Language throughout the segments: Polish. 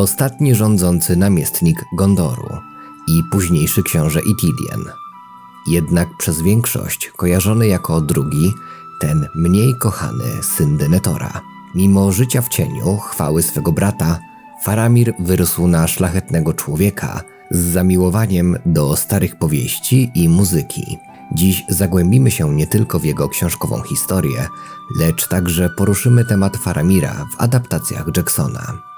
ostatni rządzący namiestnik Gondoru i późniejszy książę Itilien. Jednak przez większość kojarzony jako drugi, ten mniej kochany syn Denetora. Mimo życia w cieniu chwały swego brata, Faramir wyrósł na szlachetnego człowieka z zamiłowaniem do starych powieści i muzyki. Dziś zagłębimy się nie tylko w jego książkową historię, lecz także poruszymy temat Faramira w adaptacjach Jacksona.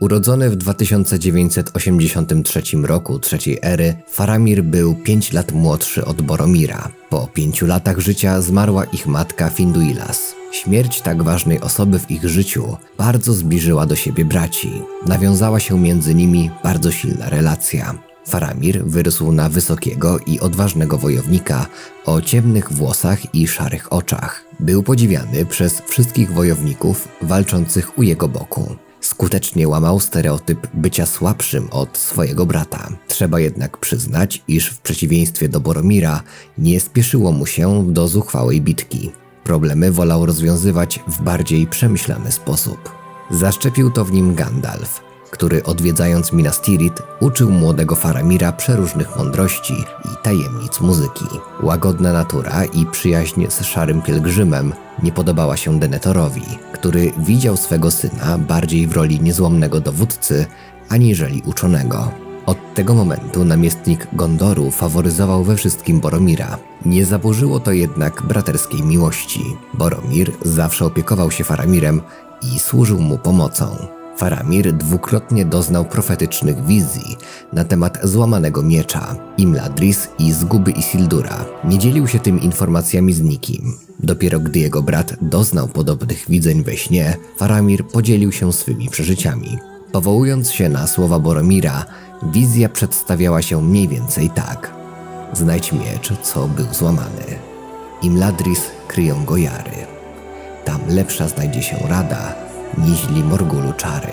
Urodzony w 2983 roku trzeciej ery, Faramir był 5 lat młodszy od Boromira. Po pięciu latach życia zmarła ich matka Finduilas. Śmierć tak ważnej osoby w ich życiu bardzo zbliżyła do siebie braci. Nawiązała się między nimi bardzo silna relacja. Faramir wyrósł na wysokiego i odważnego wojownika o ciemnych włosach i szarych oczach. Był podziwiany przez wszystkich wojowników walczących u jego boku. Skutecznie łamał stereotyp bycia słabszym od swojego brata. Trzeba jednak przyznać, iż w przeciwieństwie do Boromira nie spieszyło mu się do zuchwałej bitki. Problemy wolał rozwiązywać w bardziej przemyślany sposób. Zaszczepił to w nim Gandalf, który odwiedzając Minas Tirith uczył młodego Faramira przeróżnych mądrości i tajemnic muzyki. Łagodna natura i przyjaźń z szarym pielgrzymem nie podobała się Denetorowi, który widział swego syna bardziej w roli niezłomnego dowódcy aniżeli uczonego. Od tego momentu namiestnik Gondoru faworyzował we wszystkim Boromira. Nie zaburzyło to jednak braterskiej miłości. Boromir zawsze opiekował się Faramirem i służył mu pomocą. Faramir dwukrotnie doznał profetycznych wizji na temat złamanego miecza, Imladris i zguby Isildura. Nie dzielił się tym informacjami z nikim. Dopiero gdy jego brat doznał podobnych widzeń we śnie, Faramir podzielił się swymi przeżyciami. Powołując się na słowa Boromira, wizja przedstawiała się mniej więcej tak. Znajdź miecz, co był złamany. Imladris kryją go jary. Tam lepsza znajdzie się rada, niźli Morgulu czary.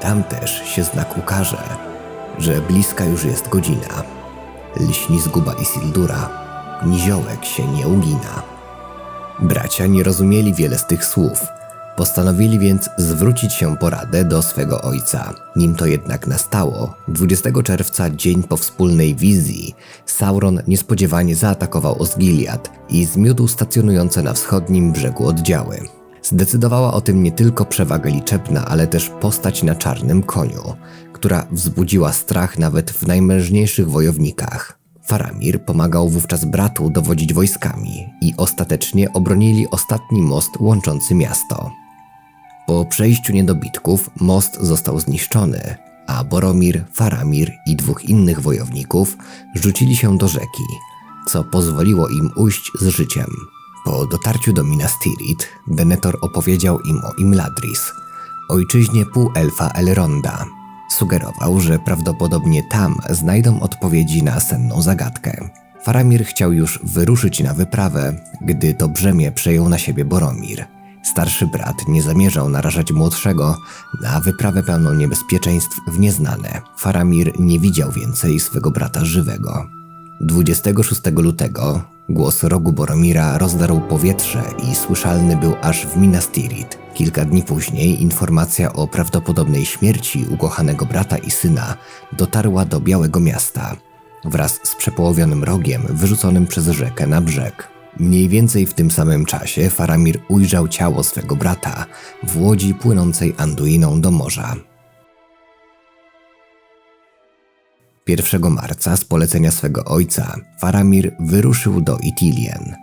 Tam też się znak ukaże, że bliska już jest godzina. Lśni zguba Isildura, niziołek się nie ugina. Bracia nie rozumieli wiele z tych słów. Postanowili więc zwrócić się po radę do swego ojca. Nim to jednak nastało, 20 czerwca, dzień po wspólnej wizji, Sauron niespodziewanie zaatakował Osgiliad i zmiótł stacjonujące na wschodnim brzegu oddziały. Zdecydowała o tym nie tylko przewaga liczebna, ale też postać na czarnym koniu, która wzbudziła strach nawet w najmężniejszych wojownikach. Faramir pomagał wówczas bratu dowodzić wojskami i ostatecznie obronili ostatni most łączący miasto. Po przejściu niedobitków most został zniszczony, a Boromir, Faramir i dwóch innych wojowników rzucili się do rzeki, co pozwoliło im ujść z życiem. Po dotarciu do Minas Tirith, Denethor opowiedział im o Imladris, ojczyźnie półelfa Elronda. Sugerował, że prawdopodobnie tam znajdą odpowiedzi na senną zagadkę. Faramir chciał już wyruszyć na wyprawę, gdy to brzemię przejął na siebie Boromir. Starszy brat nie zamierzał narażać młodszego na wyprawę pełną niebezpieczeństw w nieznane. Faramir nie widział więcej swego brata żywego. 26 lutego Głos rogu Boromira rozdarł powietrze i słyszalny był aż w Minas Tirith. Kilka dni później informacja o prawdopodobnej śmierci ukochanego brata i syna dotarła do Białego Miasta wraz z przepołowionym rogiem wyrzuconym przez rzekę na brzeg. Mniej więcej w tym samym czasie Faramir ujrzał ciało swego brata w łodzi płynącej Anduiną do morza. 1 marca z polecenia swego ojca Faramir wyruszył do Itilien,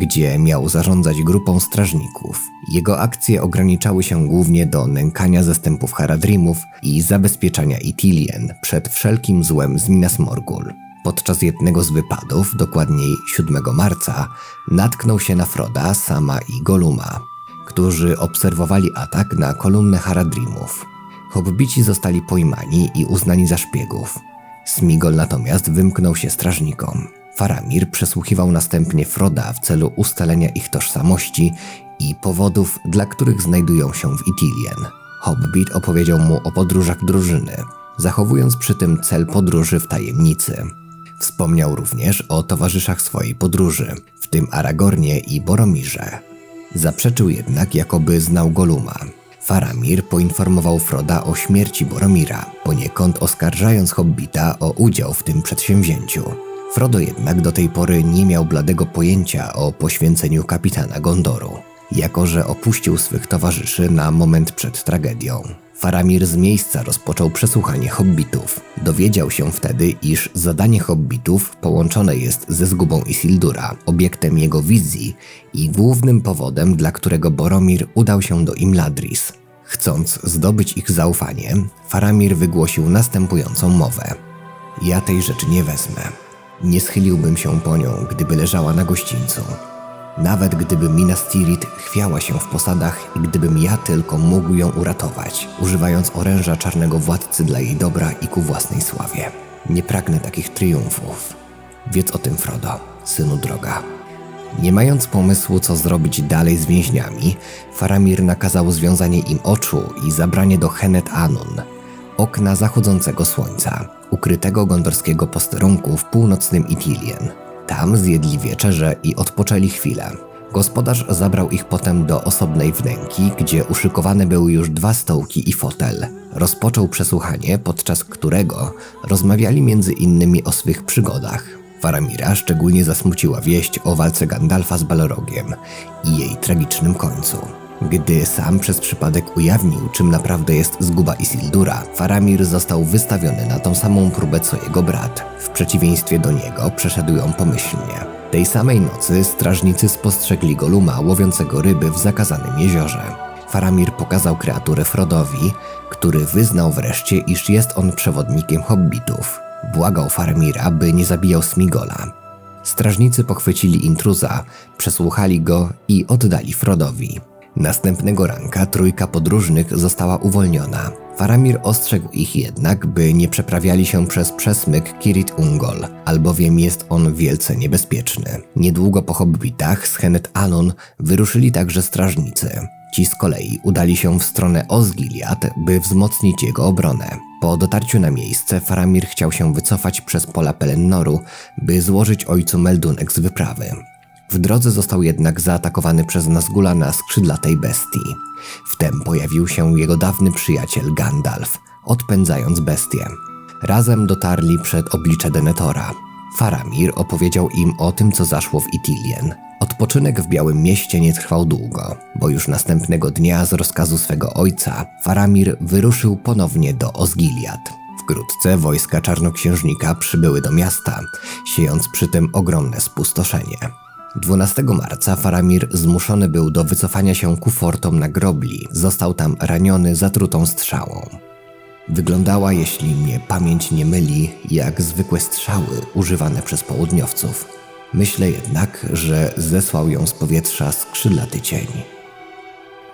gdzie miał zarządzać grupą strażników. Jego akcje ograniczały się głównie do nękania zastępów Haradrimów i zabezpieczania Itilien przed wszelkim złem z Minas Morgul. Podczas jednego z wypadów, dokładniej 7 marca, natknął się na Froda, Sama i Goluma, którzy obserwowali atak na kolumnę Haradrimów. Hobbici zostali pojmani i uznani za szpiegów. Smigol natomiast wymknął się strażnikom. Faramir przesłuchiwał następnie Froda w celu ustalenia ich tożsamości i powodów, dla których znajdują się w Itilien. Hobbit opowiedział mu o podróżach drużyny, zachowując przy tym cel podróży w tajemnicy. Wspomniał również o towarzyszach swojej podróży, w tym Aragornie i Boromirze. Zaprzeczył jednak, jakoby znał Goluma. Faramir poinformował Froda o śmierci Boromira, poniekąd oskarżając Hobbita o udział w tym przedsięwzięciu. Frodo jednak do tej pory nie miał bladego pojęcia o poświęceniu kapitana Gondoru, jako że opuścił swych towarzyszy na moment przed tragedią. Faramir z miejsca rozpoczął przesłuchanie hobbitów. Dowiedział się wtedy, iż zadanie hobbitów połączone jest ze zgubą Isildura, obiektem jego wizji i głównym powodem, dla którego Boromir udał się do Imladris. Chcąc zdobyć ich zaufanie, Faramir wygłosił następującą mowę. Ja tej rzeczy nie wezmę. Nie schyliłbym się po nią, gdyby leżała na gościńcu. Nawet gdyby Minas Tirith chwiała się w posadach i gdybym ja tylko mógł ją uratować, używając oręża czarnego władcy dla jej dobra i ku własnej sławie. Nie pragnę takich triumfów. Wiedz o tym, Frodo, synu droga. Nie mając pomysłu, co zrobić dalej z więźniami, Faramir nakazał związanie im oczu i zabranie do Henet Anun, okna zachodzącego słońca, ukrytego gondorskiego posterunku w północnym Itilien. Tam zjedli wieczerze i odpoczęli chwilę. Gospodarz zabrał ich potem do osobnej wnęki, gdzie uszykowane były już dwa stołki i fotel. Rozpoczął przesłuchanie, podczas którego rozmawiali między innymi o swych przygodach. Faramira szczególnie zasmuciła wieść o walce Gandalfa z Balrogiem i jej tragicznym końcu. Gdy sam przez przypadek ujawnił, czym naprawdę jest zguba Isildura, Faramir został wystawiony na tą samą próbę co jego brat. W przeciwieństwie do niego przeszedł ją pomyślnie. Tej samej nocy strażnicy spostrzegli Goluma łowiącego ryby w zakazanym jeziorze. Faramir pokazał kreaturę Frodowi, który wyznał wreszcie, iż jest on przewodnikiem hobbitów. Błagał Faramira, by nie zabijał Smigola. Strażnicy pochwycili intruza, przesłuchali go i oddali Frodowi. Następnego ranka trójka podróżnych została uwolniona. Faramir ostrzegł ich jednak, by nie przeprawiali się przez przesmyk Kirit Ungol, albowiem jest on wielce niebezpieczny. Niedługo po hobbitach z Henet Anun wyruszyli także strażnicy. Ci z kolei udali się w stronę Osgiliad, by wzmocnić jego obronę. Po dotarciu na miejsce Faramir chciał się wycofać przez pola Pelennoru, by złożyć ojcu meldunek z wyprawy. W drodze został jednak zaatakowany przez Nazgula na skrzydlatej bestii. Wtem pojawił się jego dawny przyjaciel Gandalf, odpędzając bestię. Razem dotarli przed oblicze Denetora. Faramir opowiedział im o tym, co zaszło w Itilien. Odpoczynek w Białym Mieście nie trwał długo, bo już następnego dnia z rozkazu swego ojca Faramir wyruszył ponownie do Osgiliad. Wkrótce wojska czarnoksiężnika przybyły do miasta, siejąc przy tym ogromne spustoszenie. 12 marca Faramir zmuszony był do wycofania się ku fortom na Grobli. Został tam raniony zatrutą strzałą. Wyglądała, jeśli mnie pamięć nie myli, jak zwykłe strzały używane przez południowców. Myślę jednak, że zesłał ją z powietrza skrzydlaty cień.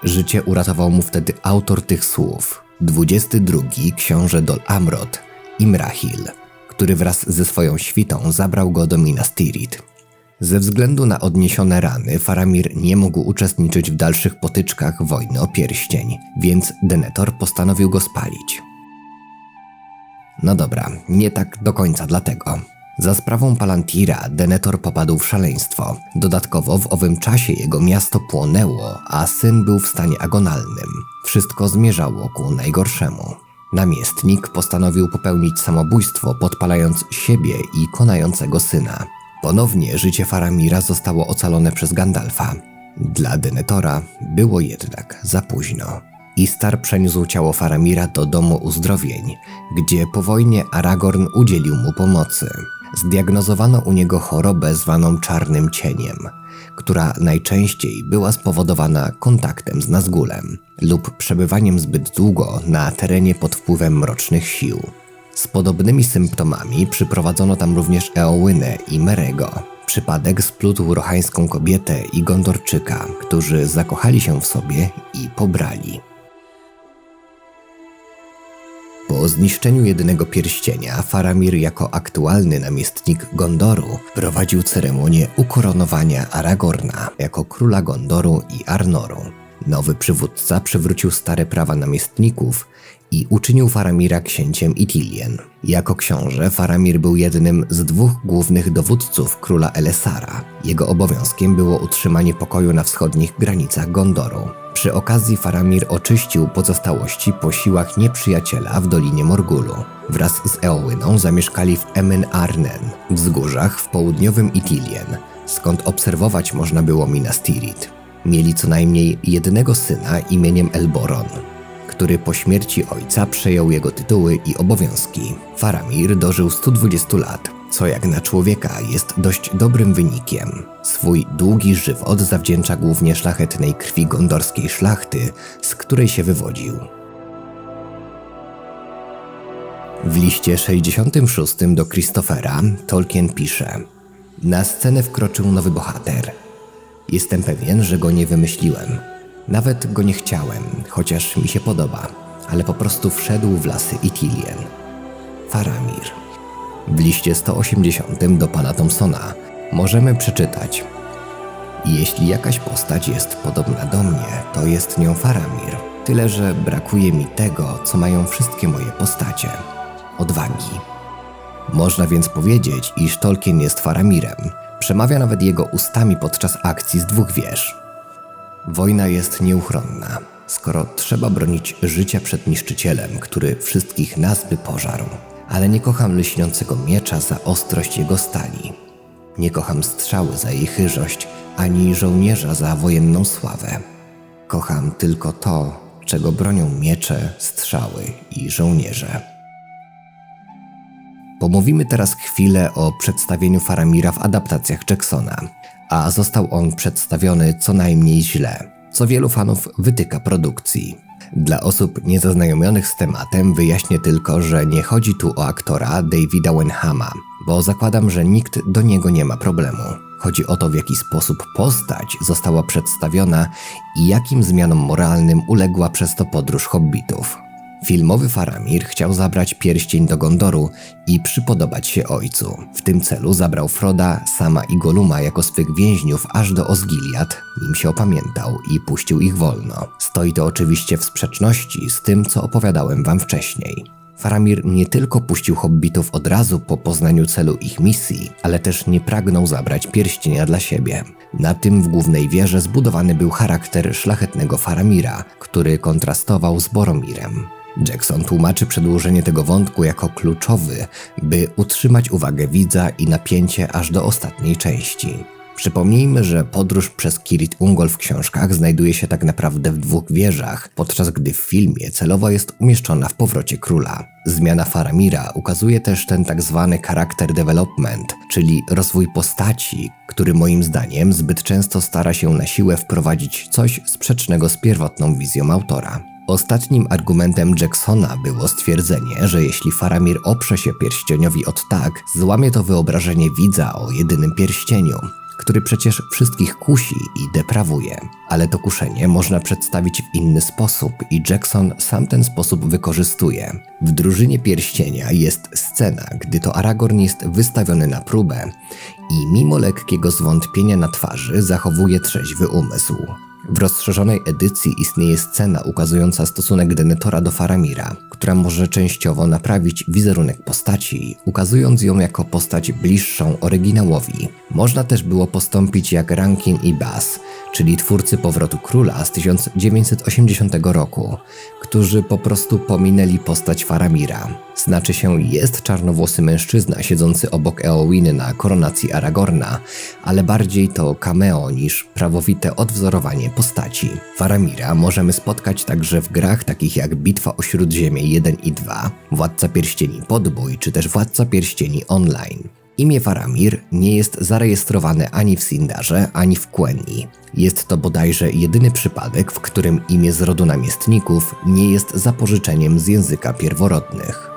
Życie uratował mu wtedy autor tych słów, 22 książę Dol Amrod, Imrahil, który wraz ze swoją świtą zabrał go do Minas Tirith. Ze względu na odniesione rany, Faramir nie mógł uczestniczyć w dalszych potyczkach wojny o pierścień, więc Denethor postanowił go spalić. No dobra, nie tak do końca dlatego. Za sprawą Palantira Denethor popadł w szaleństwo. Dodatkowo w owym czasie jego miasto płonęło, a syn był w stanie agonalnym. Wszystko zmierzało ku najgorszemu. Namiestnik postanowił popełnić samobójstwo, podpalając siebie i konającego syna. Ponownie życie Faramira zostało ocalone przez Gandalfa. Dla Denetora było jednak za późno. Istar przeniósł ciało Faramira do domu uzdrowień, gdzie po wojnie Aragorn udzielił mu pomocy. Zdiagnozowano u niego chorobę zwaną czarnym cieniem, która najczęściej była spowodowana kontaktem z Nazgulem lub przebywaniem zbyt długo na terenie pod wpływem mrocznych sił. Z podobnymi symptomami przyprowadzono tam również Eowynę i Merego. Przypadek splótł rochańską kobietę i Gondorczyka, którzy zakochali się w sobie i pobrali. Po zniszczeniu jedynego pierścienia, Faramir jako aktualny namiestnik Gondoru prowadził ceremonię ukoronowania Aragorna jako króla Gondoru i Arnoru. Nowy przywódca przywrócił stare prawa namiestników i uczynił Faramira księciem Itilien. Jako książę Faramir był jednym z dwóch głównych dowódców króla Elesara. Jego obowiązkiem było utrzymanie pokoju na wschodnich granicach Gondoru. Przy okazji Faramir oczyścił pozostałości po siłach nieprzyjaciela w Dolinie Morgulu. Wraz z Eołyną zamieszkali w Emen Arnen, wzgórzach w południowym Itilien, skąd obserwować można było Minas Tirith. Mieli co najmniej jednego syna imieniem Elboron, który po śmierci ojca przejął jego tytuły i obowiązki. Faramir dożył 120 lat, co jak na człowieka jest dość dobrym wynikiem. Swój długi żywot zawdzięcza głównie szlachetnej krwi gondorskiej szlachty, z której się wywodził. W liście 66 do Christophera Tolkien pisze: Na scenę wkroczył nowy bohater. Jestem pewien, że go nie wymyśliłem. Nawet go nie chciałem, chociaż mi się podoba, ale po prostu wszedł w lasy Itilien. Faramir. W liście 180 do pana Thompsona możemy przeczytać: Jeśli jakaś postać jest podobna do mnie, to jest nią Faramir. Tyle, że brakuje mi tego, co mają wszystkie moje postacie odwagi. Można więc powiedzieć, iż Tolkien jest Faramirem. Przemawia nawet jego ustami podczas akcji z dwóch wież. Wojna jest nieuchronna, skoro trzeba bronić życia przed niszczycielem, który wszystkich nas by pożarł. Ale nie kocham lśniącego miecza za ostrość jego stali. Nie kocham strzały za jej chyżość, ani żołnierza za wojenną sławę. Kocham tylko to, czego bronią miecze, strzały i żołnierze. Pomówimy teraz chwilę o przedstawieniu Faramira w adaptacjach Jacksona, a został on przedstawiony co najmniej źle, co wielu fanów wytyka produkcji. Dla osób niezaznajomionych z tematem wyjaśnię tylko, że nie chodzi tu o aktora Davida Wenhama, bo zakładam, że nikt do niego nie ma problemu. Chodzi o to, w jaki sposób postać została przedstawiona i jakim zmianom moralnym uległa przez to podróż hobbitów. Filmowy Faramir chciał zabrać pierścień do Gondoru i przypodobać się ojcu. W tym celu zabrał Froda, Sama i Goluma jako swych więźniów aż do Osgiliad, nim się opamiętał i puścił ich wolno. Stoi to oczywiście w sprzeczności z tym, co opowiadałem wam wcześniej. Faramir nie tylko puścił hobbitów od razu po poznaniu celu ich misji, ale też nie pragnął zabrać pierścienia dla siebie. Na tym w głównej wieży zbudowany był charakter szlachetnego Faramira, który kontrastował z Boromirem. Jackson tłumaczy przedłużenie tego wątku jako kluczowy, by utrzymać uwagę widza i napięcie aż do ostatniej części. Przypomnijmy, że podróż przez Kirit Ungol w książkach znajduje się tak naprawdę w dwóch wieżach, podczas gdy w filmie celowo jest umieszczona w powrocie króla. Zmiana Faramira ukazuje też ten tak zwany character development, czyli rozwój postaci, który moim zdaniem zbyt często stara się na siłę wprowadzić coś sprzecznego z pierwotną wizją autora. Ostatnim argumentem Jacksona było stwierdzenie, że jeśli Faramir oprze się pierścieniowi od tak, złamie to wyobrażenie widza o jedynym pierścieniu, który przecież wszystkich kusi i deprawuje. Ale to kuszenie można przedstawić w inny sposób i Jackson sam ten sposób wykorzystuje. W drużynie pierścienia jest scena, gdy to Aragorn jest wystawiony na próbę i mimo lekkiego zwątpienia na twarzy zachowuje trzeźwy umysł. W rozszerzonej edycji istnieje scena ukazująca stosunek Denetora do Faramira, która może częściowo naprawić wizerunek postaci, ukazując ją jako postać bliższą oryginałowi. Można też było postąpić jak Rankin i Bass, czyli twórcy Powrotu Króla z 1980 roku, którzy po prostu pominęli postać Faramira. Znaczy się jest czarnowłosy mężczyzna siedzący obok Eowiny na koronacji Aragorna, ale bardziej to cameo niż prawowite odwzorowanie postaci. Faramira możemy spotkać także w grach takich jak Bitwa o Śródziemie 1 i 2, Władca Pierścieni Podbój czy też Władca Pierścieni Online. Imię Faramir nie jest zarejestrowane ani w Sindarze, ani w Queni. Jest to bodajże jedyny przypadek, w którym imię z rodu namiestników nie jest zapożyczeniem z języka pierworodnych.